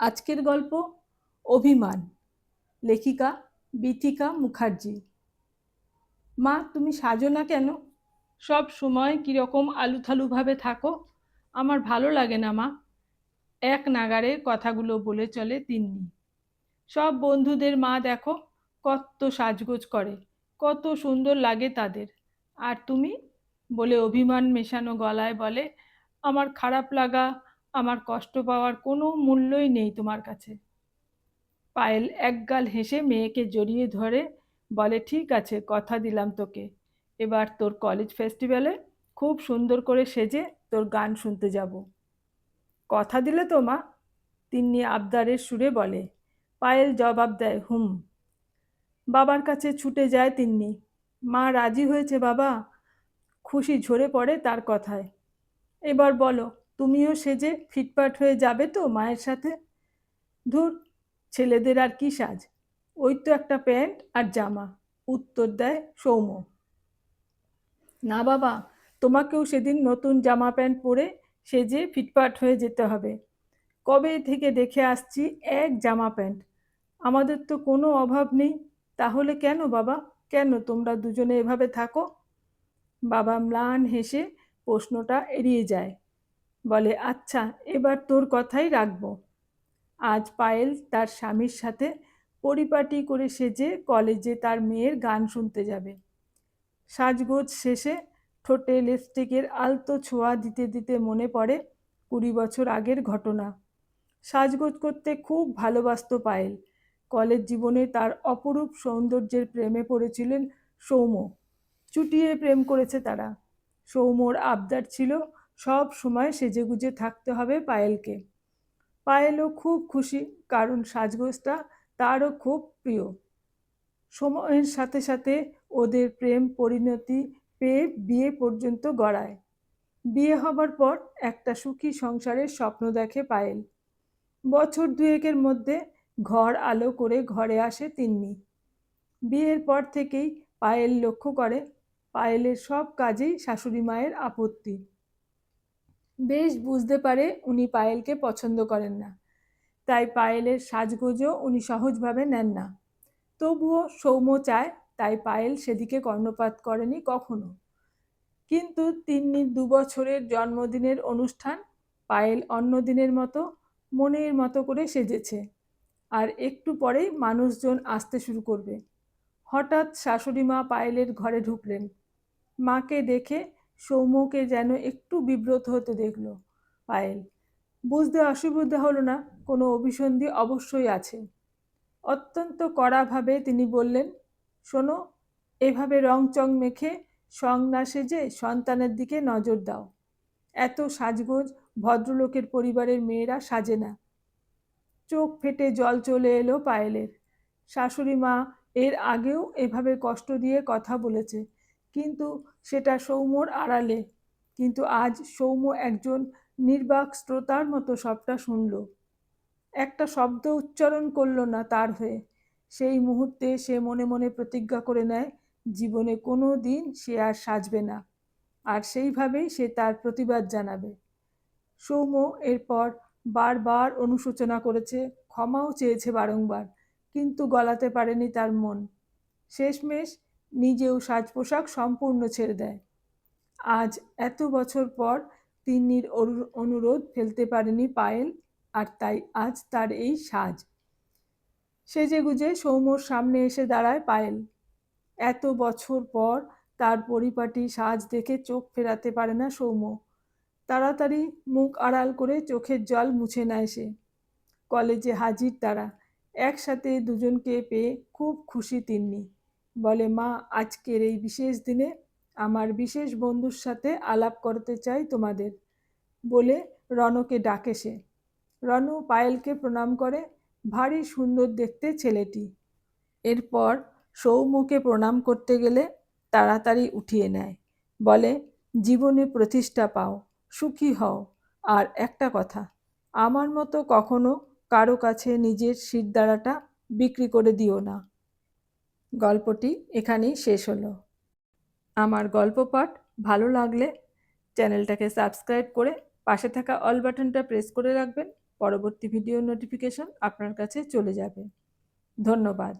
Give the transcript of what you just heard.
আজকের গল্প, অভিমান। লেখিকা, বিথিকা মুখার্জি। মা, তুমি সাজো না কেন? সব সময় কীরকম আলুথালুভাবে থাকো। আমার ভালো লাগে না, মা। এক নাগারে কথাগুলো বলে চলে তিন্নি। সব বন্ধুদের মা দেখো কত সাজগোজ করে। কত সুন্দর লাগে তাদের। আর তুমি? বলে অভিমান মেশানো গলায় বলে, আমার খারাপ লাগা আমার কষ্ট পাওয়ার কোনো মূল্যই নেই তোমার কাছে। পায়েল একগাল হেসে মেয়েকে জড়িয়ে ধরে, বলে, ঠিক আছে, কথা দিলাম তোকে। এবার তোর কলেজ ফেস্টিভ্যালে খুব সুন্দর করে সেজে তোর গান শুনতে যাব। কথা দিলে তো, মা তিন্নি আবদারের সুরে বলে। পায়েল জবাব দেয়, হুম। বাবার কাছে ছুটে যায় তিন্নি। মা রাজি হয়েছে, বাবা? খুশি ঝরে পড়ে তার কথায়। এবার বলো তুমিও সেজে ফিটফাট হয়ে যাবে তো মায়ের সাথে? ধুর, ছেলেদের আর কি সাজ? ওই তো একটা প্যান্ট আর জামা। উত্তর দেয় সৌম্য। না বাবা, তোমাকেও সেদিন নতুন জামা প্যান্ট পরে সেজে ফিটফাট হয়ে যেতে হবে। কবে থেকে দেখে আসছি এক জামা প্যান্ট? আমাদের তো কোনো অভাব নেই। তাহলে কেন বাবা? কেন তোমরা দুজনে এভাবে থাকো? বাবা ম্লান হেসে প্রশ্নটা এড়িয়ে যায়। বলে আচ্ছা এবার তোর কথাই রাখব। আজ পায়েল তার স্বামীর সাথে পরিপাটি করে সেজে কলেজে তার মেয়ের গান শুনতে যাবে। সাজগোজ শেষে ঠোঁটে লিপস্টিকের আলতো ছোঁয়া দিতে দিতে মনে পড়ে কুড়ি বছর আগের ঘটনা। সাজগোজ করতে খুব ভালোবাসত পায়েল। কলেজ জীবনে তার অপরূপ সৌন্দর্যের প্রেমে পড়েছিলেন সৌম্য। চুটিয়ে প্রেম করেছে তারা। সৌম্যর আবদার ছিল সব সময় সেজেগুজে থাকতে হবে পায়েলকে। পায়েলও খুব খুশি, কারণ সাজগোজটা তারও খুব প্রিয়। সময়ের সাথে সাথে ওদের প্রেম পরিণতি পেয়ে বিয়ে পর্যন্ত গড়ায়। বিয়ে হবার পর একটা সুখী সংসারের স্বপ্ন দেখে পায়েল। বছর দুয়েকের মধ্যে ঘর আলো করে ঘরে আসে তিন্নি। বিয়ের পর থেকেই পায়েল লক্ষ্য করে, পায়েলের সব কাজেই শাশুড়ি মায়ের আপত্তি। বেশ বুঝতে পারে উনি পায়েলকে পছন্দ করেন না। তাই পায়েলের সাজগোজও উনি সহজভাবে নেন না। তবুও সৌম্য চায়, তাই পায়েল সেদিকে কর্ণপাত করেনি কখনো। কিন্তু তিন্নির দু বছরের জন্মদিনের অনুষ্ঠান পায়েল অন্য দিনের মতো, মনের মতো করে সেজেছে। আর একটু পরেই মানুষজন আসতে শুরু করবে। হঠাৎ শাশুড়ি মা পায়েলের ঘরে ঢুকলেন। মাকে দেখে সৌম্যকে যেন একটু বিব্রত হতে দেখল পায়েল। বুঝতে অসুবিধা হলো না, কোনো অভিসন্ধি অবশ্যই আছে। অত্যন্ত কড়াভাবে তিনি বললেন, শোনো, এভাবে রংচং মেখে সং না সেজে সন্তানের দিকে নজর দাও। এত সাজগোজ ভদ্রলোকের পরিবারের মেয়েরা সাজে না। চোখ ফেটে জল চলে এলো পায়েলের। শাশুড়ি মা এর আগেও এভাবে কষ্ট দিয়ে কথা বলেছে। কিন্তু সেটা সৌম্যর আড়ালে। কিন্তু আজ সৌম্য একজন নির্বাক শ্রোতার মতো সবটা শুনল। একটা শব্দ উচ্চারণ করল না তার হয়ে। সেই মুহূর্তে সে মনে মনে প্রতিজ্ঞা করে নেয়, জীবনে কোনো দিন সে আর সাজবে না। আর সেইভাবেই সে তার প্রতিবাদ জানাবে। সৌম্য এরপর বারবার অনুশোচনা করেছে, ক্ষমাও চেয়েছে বারংবার, কিন্তু গলাতে পারেনি তার মন। শেষমেশ নিজেও সাজ পোশাক সম্পূর্ণ ছেড়ে দেয়। আজ এত বছর পর তিন্নির অনুরোধ ফেলতে পারেনি পায়েল, আর তাই আজ তার এই সাজ। সেজে গুজে সৌম্যর সামনে এসে দাঁড়ায় পায়েল। এত বছর পর তার পরিপাটি সাজ দেখে চোখ ফেরাতে পারে না সৌম্য। তাড়াতাড়ি মুখ আড়াল করে চোখের জল মুছে নেয় সে। কলেজে হাজির তারা। একসাথে দুজনকে পেয়ে খুব খুশি তিন্নি। বলে, মা, আজকের এই বিশেষ দিনে আমার বিশেষ বন্ধুর সাথে আলাপ করতে চাই তোমাদের। বলে রনকে ডাকে সে। রনু পায়েলকে প্রণাম করে, ভারী সুন্দর দেখতে ছেলেটি। এরপর সৌমুখে প্রণাম করতে গেলে তাড়াতাড়ি উঠিয়ে নেয়। বলে, জীবনে প্রতিষ্ঠা পাও, সুখী হও। আর একটা কথা, আমার মতো কখনো কারও কাছে নিজের শিরদাঁড়াটা বিক্রি করে দিও না। গল্পটি এখানেই শেষ হলো। আমার গল্প পাঠ ভালো লাগলে চ্যানেলটাকে সাবস্ক্রাইব করে পাশে থাকা অল বাটনটা প্রেস করে রাখবেন। পরবর্তী ভিডিও নোটিফিকেশন আপনার কাছে চলে যাবে। ধন্যবাদ।